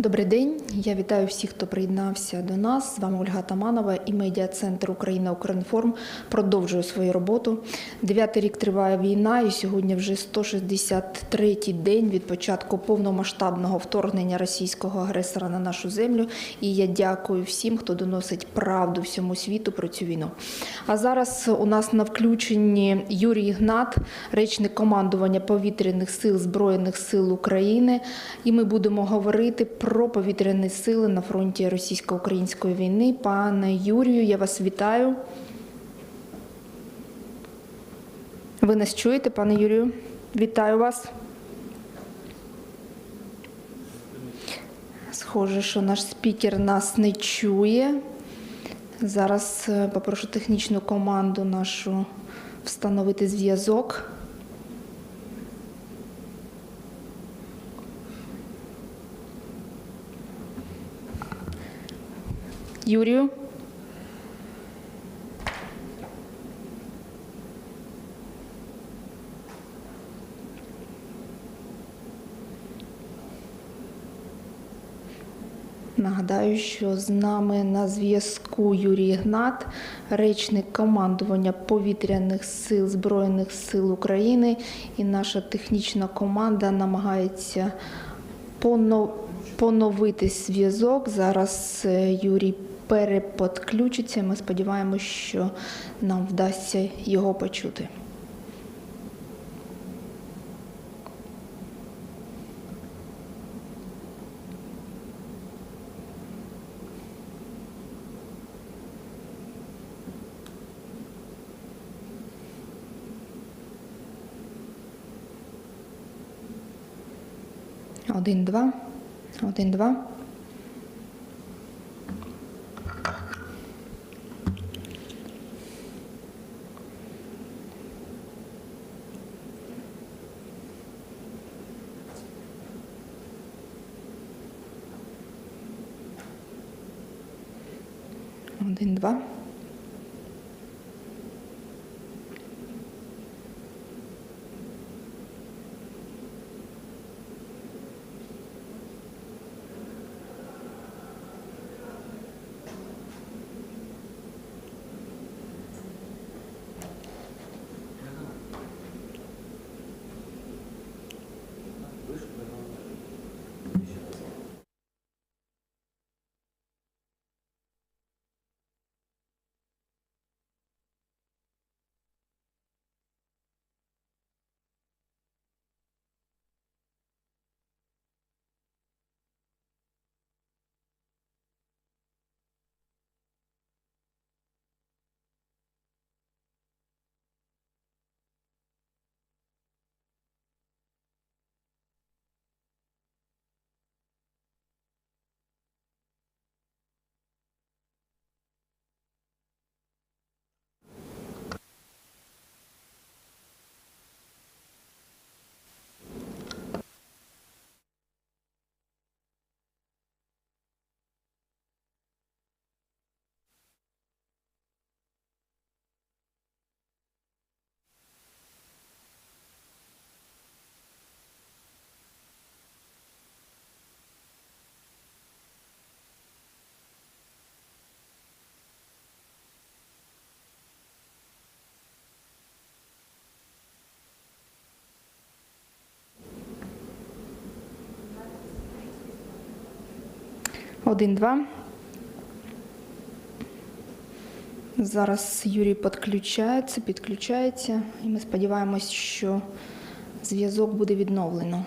Добрий день. Я вітаю всіх, хто приєднався до нас. З вами Ольга Таманова і медіа-центр Україна Укрінформ продовжує свою роботу. Дев'ятий рік триває війна, і сьогодні вже 163-й день від початку повномасштабного вторгнення російського агресора на нашу землю. І я дякую всім, хто доносить правду всьому світу про цю війну. А зараз у нас на включенні Юрій Ігнат, речник командування повітряних сил Збройних сил України. І ми будемо говорити про повітряні сили на фронті російсько-української війни. Пане Юрію, я вас вітаю. Ви нас чуєте, пане Юрію? Вітаю вас. Схоже, що наш спікер нас не чує. Зараз е, попрошу технічну команду нашу встановити зв'язок. Юрію. Нагадаю, що з нами на зв'язку Юрій Ігнат, речник командування повітряних сил Збройних сил України, і наша технічна команда намагається поновити зв'язок. Зараз е, Юрій переподключиться. Ми сподіваємося, що нам вдасться його почути. Один, два. Один, два. Один, два. Один, два. Зараз Юрій підключається, підключається, і ми сподіваємось, що зв'язок буде відновлено.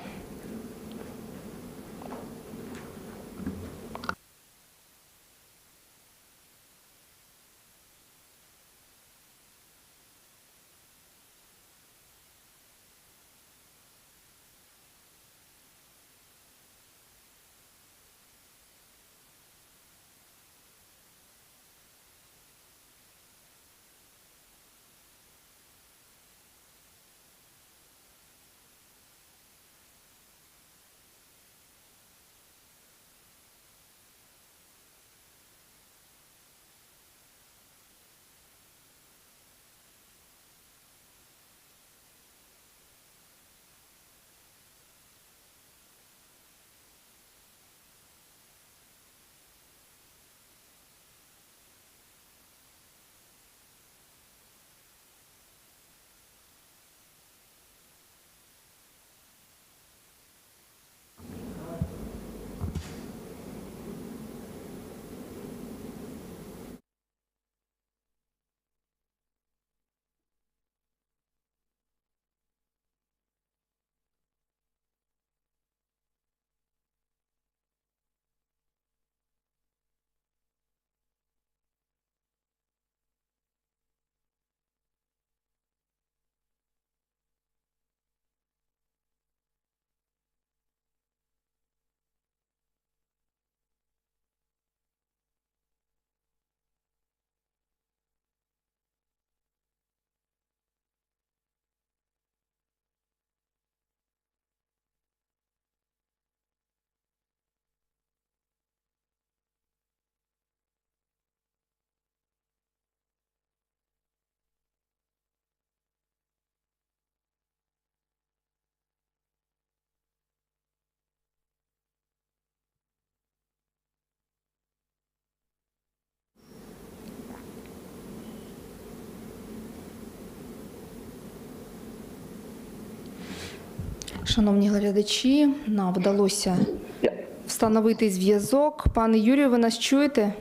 Шановні глядачі, нам вдалося встановити зв'язок. Пане Юрію, ви нас чуєте?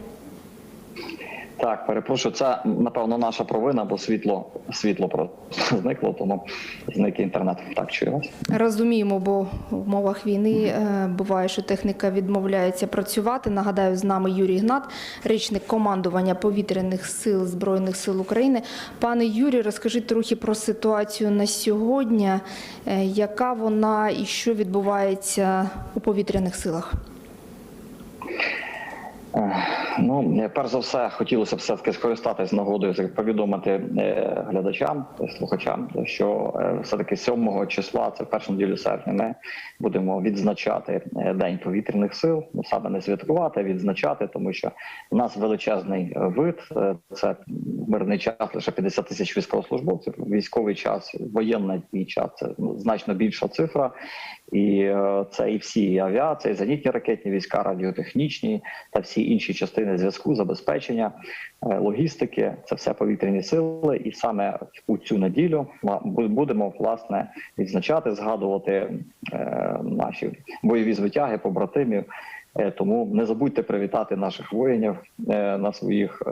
Так, перепрошую, це напевно наша провина, бо світло світло просто зникло, тому зник інтернет. Так, чую вас. Розуміємо, бо в умовах війни е, буває, що техніка відмовляється працювати. Нагадаю, з нами Юрій Гнат, речник командування повітряних сил Збройних сил України. Пане Юрію, розкажіть трохи про ситуацію на сьогодні, е, яка вона і що відбувається у повітряних силах. Е, Ну, е, перш за все, хотілося б все таки скористатись нагодою повідомити е, глядачам, слухачам, що е, все таки 7 числа, це в першу неділю серпня, ми будемо відзначати е, День повітряних сил. Ну саме не святкувати, а відзначати, тому що у нас величезний е, вид. е, Це мирний час лише 50 тисяч військовослужбовців. Військовий час, воєнний час це ну, значно більша цифра. І е, це і всі і авіація, і зенітні ракетні війська, радіотехнічні та всі інші частини зв'язку, забезпечення, е, логістики. Це все повітряні сили. І саме у цю неділю будемо власне відзначати, згадувати е, наші бойові звитяги, побратимів. Е, Тому не забудьте привітати наших воїнів е, на своїх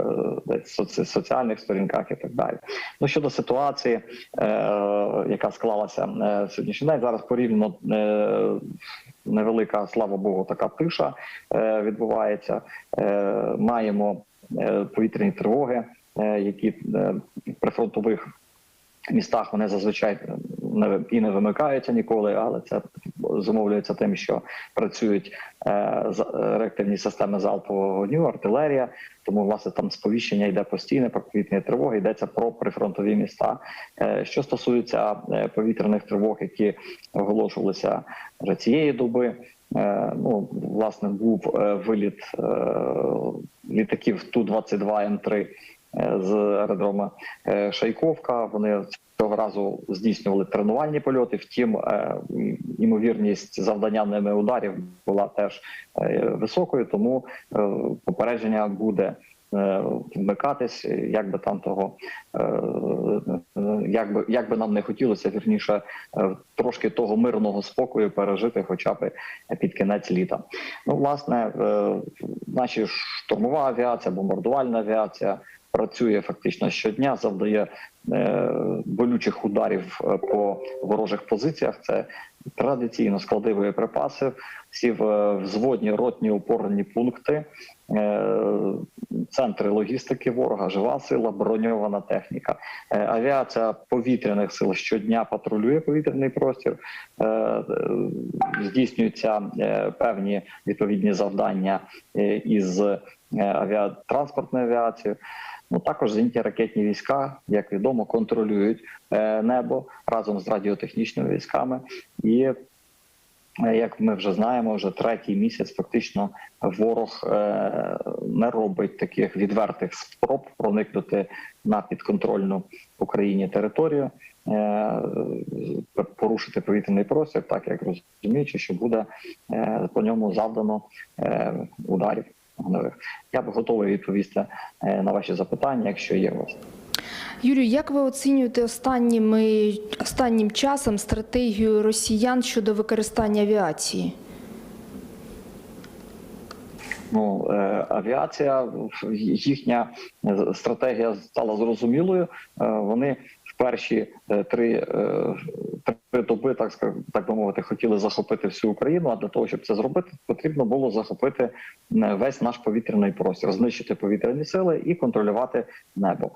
е, соціальних сторінках і так далі. Ну щодо ситуації, яка склалася сьогоднішній день, зараз порівняно невелика, слава Богу, така тиша відбувається. Маємо повітряні тривоги, які в прифронтових містах вони зазвичай і не вимикаються ніколи, але це зумовлюється тим, що працюють е, е, реактивні системи залпового вогню, артилерія. Тому власне там сповіщення йде постійне про повітряні тривоги, йдеться про прифронтові міста. Е, Що стосується повітряних тривог, які оголошувалися вже цієї доби. Ну, власне, був виліт літаків Ту 22 М 3 з аеродрома е, Шайковка. Вони цього разу здійснювали тренувальні польоти. Втім, е, ймовірність завдання ними ударів була теж е, високою, тому е, попередження буде. е, Вмикатись, як би там того, е, е, як би як би нам не хотілося, вірніше е, трошки того мирного спокою пережити, хоча б під кінець літа. Ну, власне, е, наші штурмова авіація, бомбардувальна авіація працює фактично щодня, завдає е, болючих ударів е, по ворожих позиціях. Це традиційно склади боєприпасів, всі взводні, ротні, опорні пункти, е, центри логістики ворога, жива сила, броньована техніка. Авіація повітряних сил щодня патрулює повітряний простір, здійснюються певні відповідні завдання із авіатранспортною авіацією. Ну також зенітні ракетні війська, як відомо, контролюють е, небо разом з радіотехнічними військами. І е, як ми вже знаємо, вже третій місяць фактично ворог е, не робить таких відвертих спроб проникнути на підконтрольну Україні територію, порушити повітряний простір, так як розуміючи, що буде по ньому завдано ударів. Я б готовий відповісти е, на ваші запитання, якщо є у вас. Юрію, як ви оцінюєте останніми, останнім часом стратегію росіян щодо використання авіації? Ну, е, авіація, їхня стратегія стала зрозумілою. Е, Вони перші е, три, е, три доби, так так би мовити, хотіли захопити всю Україну. А для того, щоб це зробити, потрібно було захопити е, весь наш повітряний простір, знищити повітряні сили і контролювати небо.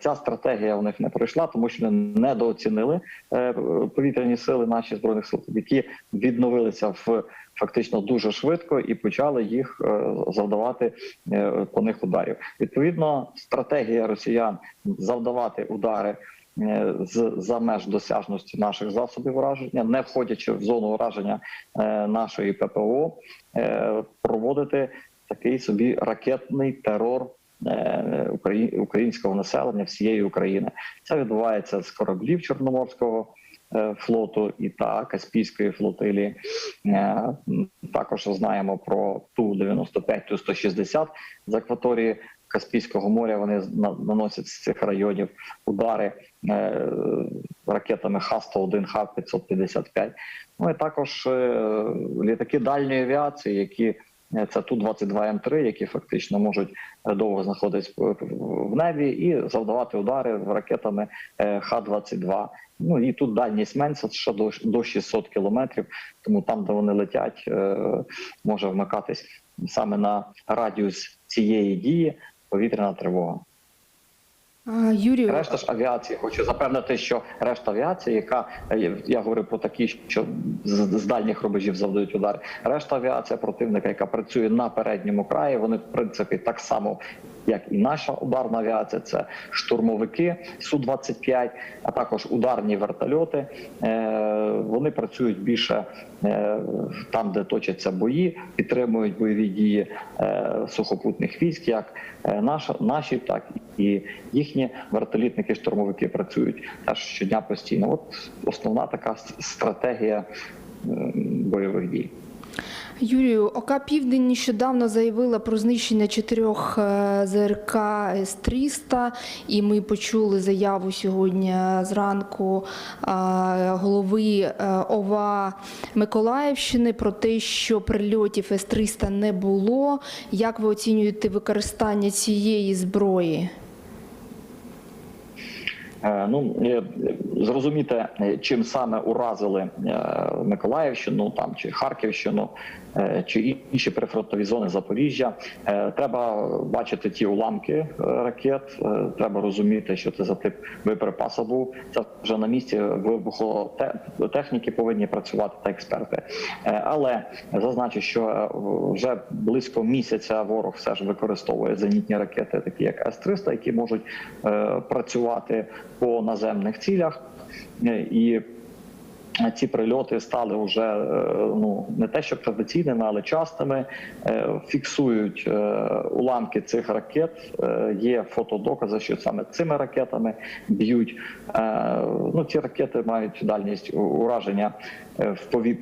Ця стратегія у них не пройшла, тому що вони недооцінили повітряні сили наші збройних сил, які відновилися в фактично дуже швидко і почали їх завдавати по них ударів. Відповідно, стратегія росіян завдавати удари. Е, З за меж досяжності наших засобів ураження, не входячи в зону ураження е, нашої ППО, е, проводити такий собі ракетний терор українського населення всієї України. Це відбувається з кораблів Чорноморського флоту і та Каспійської флотилії. Також знаємо про ту 95 ту 160 з акваторії Каспійського моря. Вони на- наносять з цих районів удари. Е, ракетами Х-101, Х-555. Ну і також е, літаки дальньої авіації, які е, це Ту-22М3, які фактично можуть е, довго знаходитись в- небі і завдавати удари ракетами е, Х-22. Ну і тут дальність менша, ще до, до 600 кілометрів, тому там, де вони летять, може вмикатись саме на радіус цієї дії повітряна тривога. Юрію, Решта ж авіації, хочу запевнити, що решта авіації, яка е, я говорю про такі, що з, з дальніх рубежів завдають удари. Решта авіація противника, яка працює на передньому краї, вони в принципі так само. Як і наша ударна авіація, це штурмовики Су-25, а також ударні вертольоти. Е, Вони працюють більше е, там, де точаться бої, підтримують бойові дії е, сухопутних військ, як наші, так і їхні вертолітники, штурмовики працюють теж щодня постійно. От основна така стратегія бойових дій. Юрію, ОК Південь нещодавно заявила про знищення чотирьох е, ЗРК С-300, і ми почули заяву сьогодні зранку е, голови е, ОВА Миколаївщини про те, що прильотів С-300 не було. Як ви оцінюєте використання цієї зброї? Е, Ну е, зрозуміти, е, чим саме уразили Миколаївщину, там чи Харківщину, чи інші прифронтові зони Запоріжжя. Е, Треба бачити ті уламки е, ракет. е, Треба розуміти, що це за тип боєприпасу був. Це вже на місці вибухотехніки повинні працювати та експерти. Е, Але зазначу, що е, вже близько місяця ворог все ж використовує зенітні ракети, такі як С-300, які можуть е, працювати по наземних цілях. Е, І ці прильоти стали вже е, ну не те, що традиційними, але частими. Е, Фіксують е, уламки цих ракет. Е, Є фотодокази, що саме цими ракетами б'ють. Е, Ну ці ракети мають дальність ураження е,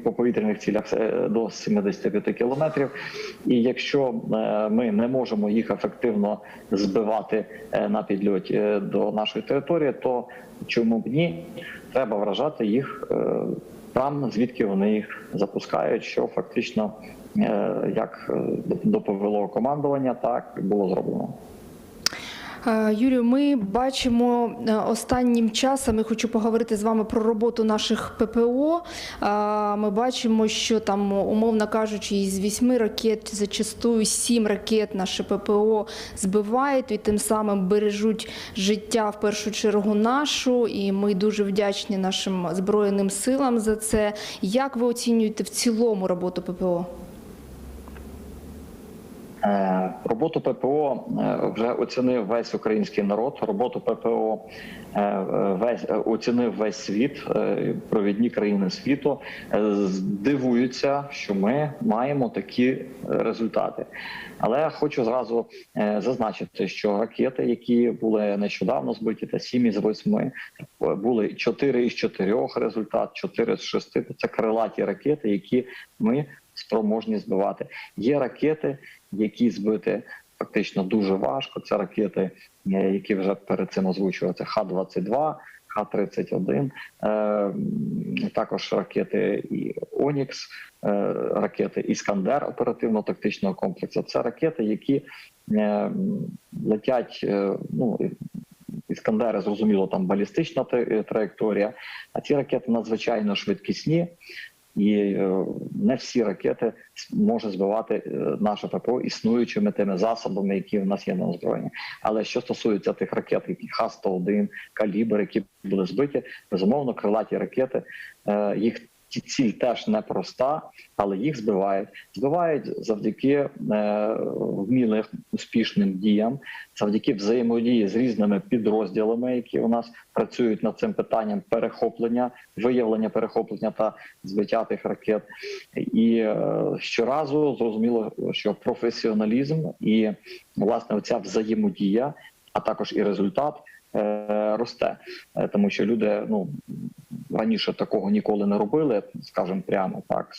по повітряних цілях е, до 75 кілометрів. І якщо е, ми не можемо їх ефективно збивати е, на підльоті е, до нашої території, то чому б ні? Треба вражати їх е, там, звідки вони їх запускають, що фактично е, як е, доповело командування, так було зроблено. Е, Юрію, ми бачимо е, останнім часом. Я хочу поговорити з вами про роботу наших ППО. Е, Ми бачимо, що там, умовно кажучи, із вісьми ракет зачастую сім ракет наше ППО збивають і тим самим бережуть життя в першу чергу нашу. І ми дуже вдячні нашим збройним силам за це. Як ви оцінюєте в цілому роботу ППО? Е, Роботу ППО е, вже оцінив весь український народ. Роботу ППО е, весь оцінив весь світ, провідні країни світу. Е, Дивуються, що ми маємо такі результати. Але я хочу зразу зазначити, що ракети, які були нещодавно збиті, та 7 із 8, е, були 4 із 4 результат, 4 з 6. Це крилаті ракети, які ми спроможні збивати. Є ракети, які збити фактично дуже важко. Це ракети, е, які вже перед цим озвучувалися Х-22, Х-31, е, також ракети і Онікс, е, ракети Іскандер оперативно-тактичного комплексу. Це ракети, які летять. Ну Іскандери, зрозуміло, там балістична траєкторія, а ці ракети надзвичайно швидкісні. І е, не всі ракети може збивати е, наше ППО існуючими тими засобами, які в нас є на озброєнні. Але що стосується тих ракет, які Х-101, калібр, які були збиті, безумовно, крилаті ракети, е, їх ціль теж непроста, але їх збивають. Збивають завдяки е, вмілим успішним діям, завдяки взаємодії з різними підрозділами, які у нас працюють над цим питанням перехоплення, виявлення перехоплення та збиття тих ракет. І е, щоразу зрозуміло, що професіоналізм і власне оця взаємодія, а також і результат. е, Росте, тому що люди ну раніше такого ніколи не робили, скажімо прямо так,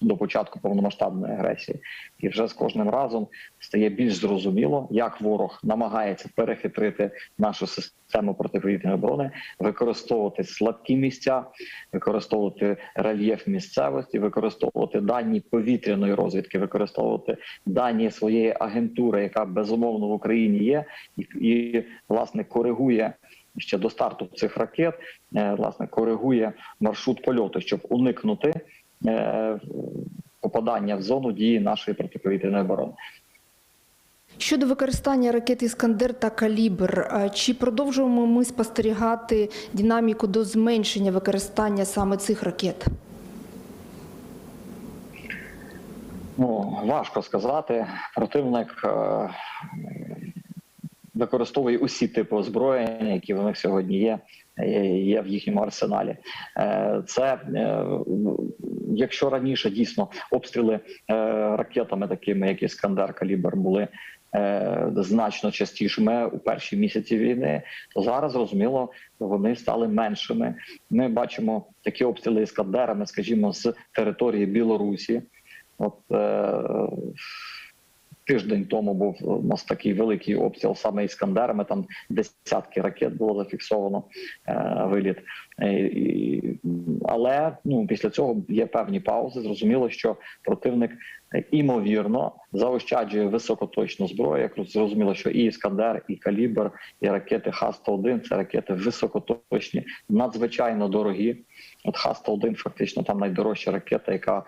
до початку повномасштабної агресії, і вже з кожним разом стає більш зрозуміло, як ворог намагається перехитрити нашу систему протиповітряної оборони, використовувати слабкі місця, використовувати рельєф місцевості, використовувати дані повітряної розвідки, використовувати дані своєї агентури, яка безумовно в Україні є, і, і власне коригує. Ще до старту цих ракет е, власне коригує маршрут польоту, щоб уникнути е, попадання в зону дії нашої протиповітряної оборони. Щодо використання ракет Іскандер та Калібр, е, чи продовжуємо ми спостерігати динаміку до зменшення використання саме цих ракет? Ну важко сказати. Противник використовує усі типи озброєння, які в них сьогодні є. е, Є в їхньому арсеналі. Е, Це е, якщо раніше дійсно обстріли ракетами, такими як Іскандер, Калібр, були значно частішими у перші місяці війни, то зараз зрозуміло вони стали меншими. Ми бачимо такі обстріли іскандерами, скажімо, з території Білорусі. От тиждень тому був у нас такий великий обстріл саме іскандерами. Там десятки ракет було зафіксовано е, виліт. Е, і, але ну після цього є певні паузи. Зрозуміло, що противник е, імовірно заощаджує високоточну зброю. Як зрозуміло, що і іскандер, і калібр, і ракети Х-101 – це ракети високоточні, надзвичайно дорогі. От Х-101 фактично там найдорожча ракета, яка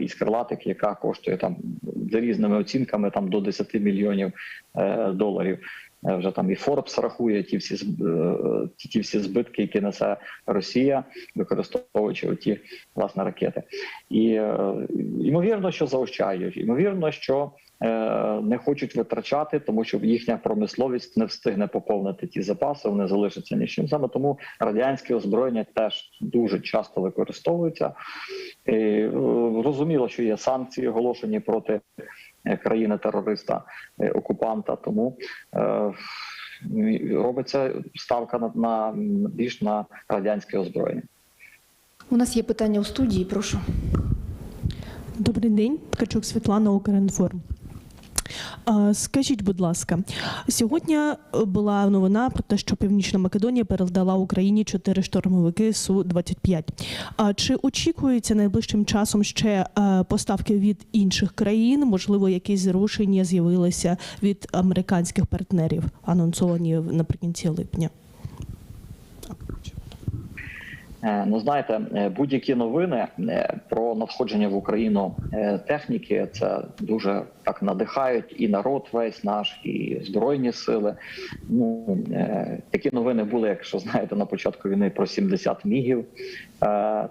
із крилатик, яка коштує там за різними оцінками там до 10 мільйонів е, доларів. Е, Вже там і Форбс рахує ті всі зб- е, ті, ті всі збитки, які несе Росія, використовуючи оті власне ракети. І е, ймовірно, що заощаджують, ймовірно, що е, не хочуть витрачати, тому що їхня промисловість не встигне поповнити ті запаси, вони залишаться ні з чим. Саме тому радянське озброєння теж дуже часто використовується. І, е, Розуміло, що є санкції оголошені проти е, країни-терориста е, окупанта, тому е, робиться ставка на, на більш на радянське озброєння. У нас є питання у студії, прошу. Добрий день, Ткачук Світлана Укрінформ. Скажіть, будь ласка, сьогодні е, була новина про те, що Північна Македонія передала Україні чотири штурмовики су 25 А чи очікується найближчим часом ще е, поставки від інших країн? Можливо, якісь зрушення з'явилися від американських партнерів, анонсовані наприкінці липня? Е, Ну, знаєте, е, будь-які новини е, про надходження в Україну техніки це дуже так надихають і народ весь наш, і збройні сили. Ну такі новини були, якщо знаєте, на початку війни про 70 мігів,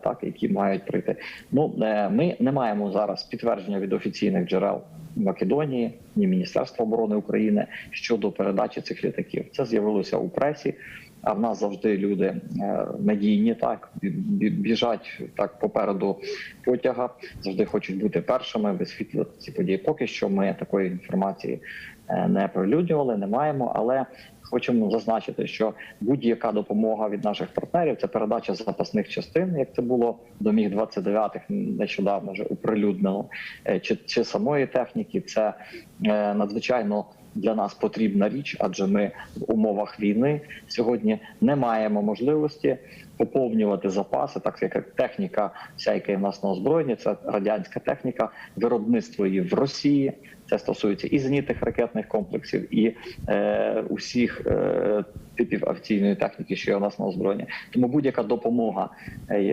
так які мають прийти. Ну ми не маємо зараз підтвердження від офіційних джерел. Македонії, ні Міністерства оборони України щодо передачі цих літаків. Це з'явилося у пресі. А в нас завжди люди е, медійні, так бі- бі- біжать так попереду потяга, завжди хочуть бути першими, висвітлювати ці події. Поки що ми такої інформації е, не прилюднювали, не маємо, але хочемо зазначити, що будь-яка допомога від наших партнерів це передача запасних частин, як це було до міг 29 нещодавно вже оприлюднено, е, чи, чи самої техніки, це е, надзвичайно для нас потрібна річ, адже ми в умовах війни сьогодні не маємо можливості поповнювати запаси, так як техніка, вся яка в нас на озброєнні, це радянська техніка, виробництво її в Росії. Це стосується і зенітних ракетних комплексів, і е, усіх е, типів авіаційної техніки, що є у нас на озброєнні. Тому будь-яка допомога е,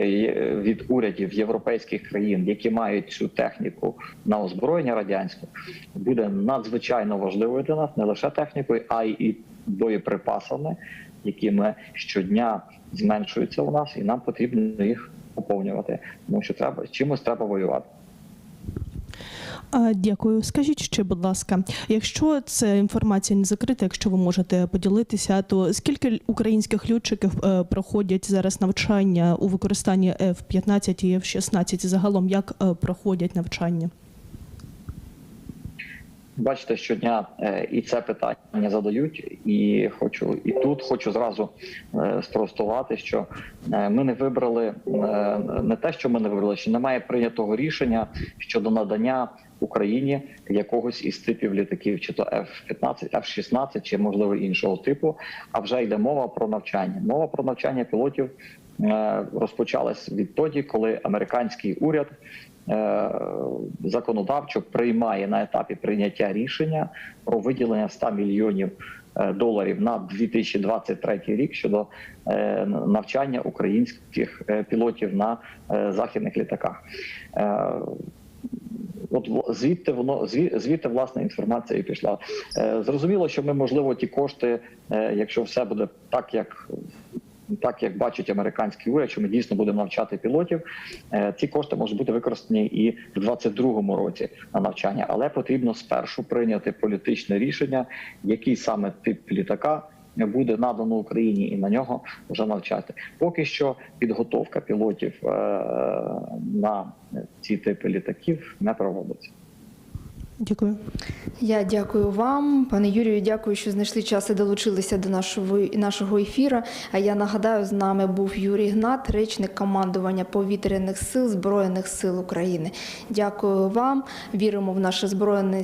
від урядів європейських країн, які мають цю техніку на озброєння радянське, буде надзвичайно важливою для нас не лише технікою, а й боєприпасами, які ми щодня зменшуються у нас, і нам потрібно їх поповнювати, тому що треба чимось треба воювати. Дякую. Скажіть ще, будь ласка, якщо це інформація не закрита, якщо ви можете поділитися, то скільки українських льотчиків е, проходять зараз навчання у використанні F-15 і F-16? Загалом як е, проходять навчання? Бачите, щодня е, і це питання задають, і хочу і тут хочу зразу е, спростувати, що е, ми не вибрали не те, що ми не вибрали, що немає прийнятого рішення щодо надання Україні якогось із типів літаків, чи то F-15, F-16, чи можливо іншого типу. А вже йде мова про навчання. Мова про навчання пілотів розпочалась відтоді, коли американський уряд законодавчо приймає на етапі прийняття рішення про виділення 100 мільйонів е, доларів на 2023 рік щодо е, навчання українських е, пілотів на е, західних літаках. Е, От звідти воно зві- звідти власне інформація і пішла. Е, Зрозуміло, що ми можливо ті кошти, е, якщо все буде так, як так як бачить американський уряд, що ми дійсно будемо навчати пілотів. е, Ці кошти можуть бути використані і в 2022 році на навчання, але потрібно спершу прийняти політичне рішення, який саме тип літака буде надано Україні і на нього вже навчати. Поки що підготовка пілотів е, на ці типи літаків не проводиться. Дякую. Я дякую вам, пане Юрію. Дякую, що знайшли час і долучилися до нашого нашого ефіру. А я нагадаю, з нами був Юрій Гнат, речник командування повітряних сил Збройних сил України. Дякую вам. Віримо в наші збройні